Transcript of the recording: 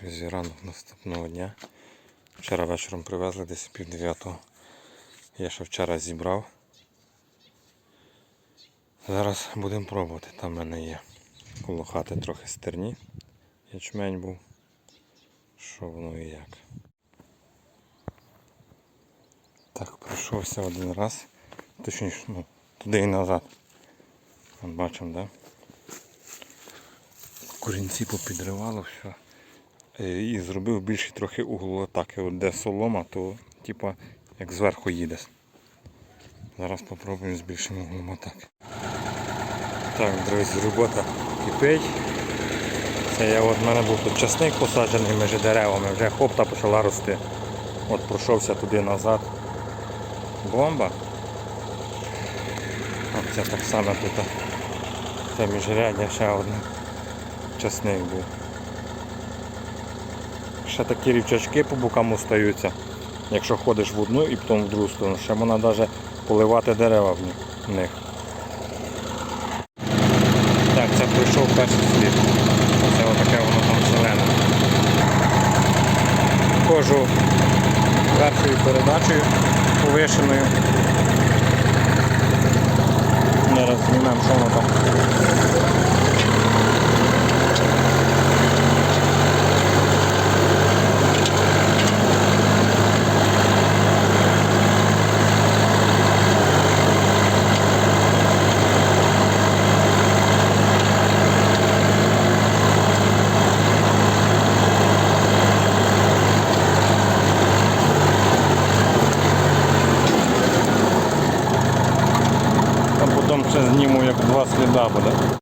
Друзі, ранок наступного дня. Вчора вечором привезли десь пів дев'ятого. Я ще вчора зібрав. Зараз будемо пробувати. Там в мене є коло хати трохи стерні. Ячмень був. Що воно і як. Так, пройшовся один раз. Точніше, ну, туди і назад. От бачимо, да? Корінці попідривало все. Е, І зробив більший трохи угол атаки. От де солома, то типа як зверху їде. Зараз спробуємо з більшим углом атаки. Так, друзі, робота кипить. Це я от в мене був тут часник посаджений між деревами, вже хопта почала рости. От пройшовся туди назад. Бомба. От це так само тут. Це міжрядня ще одне. Часник був. Ще такі рівчачки по бокам остаються. Якщо ходиш в одну і потім в другу сторону, ще можна навіть поливати дерева в них- Так, це пройшов перший слід. Це отаке воно там зелене. Ходжу першою передачею повишеною. Зараз знімемо, що воно там. Там ще зніму, як два сліда буде.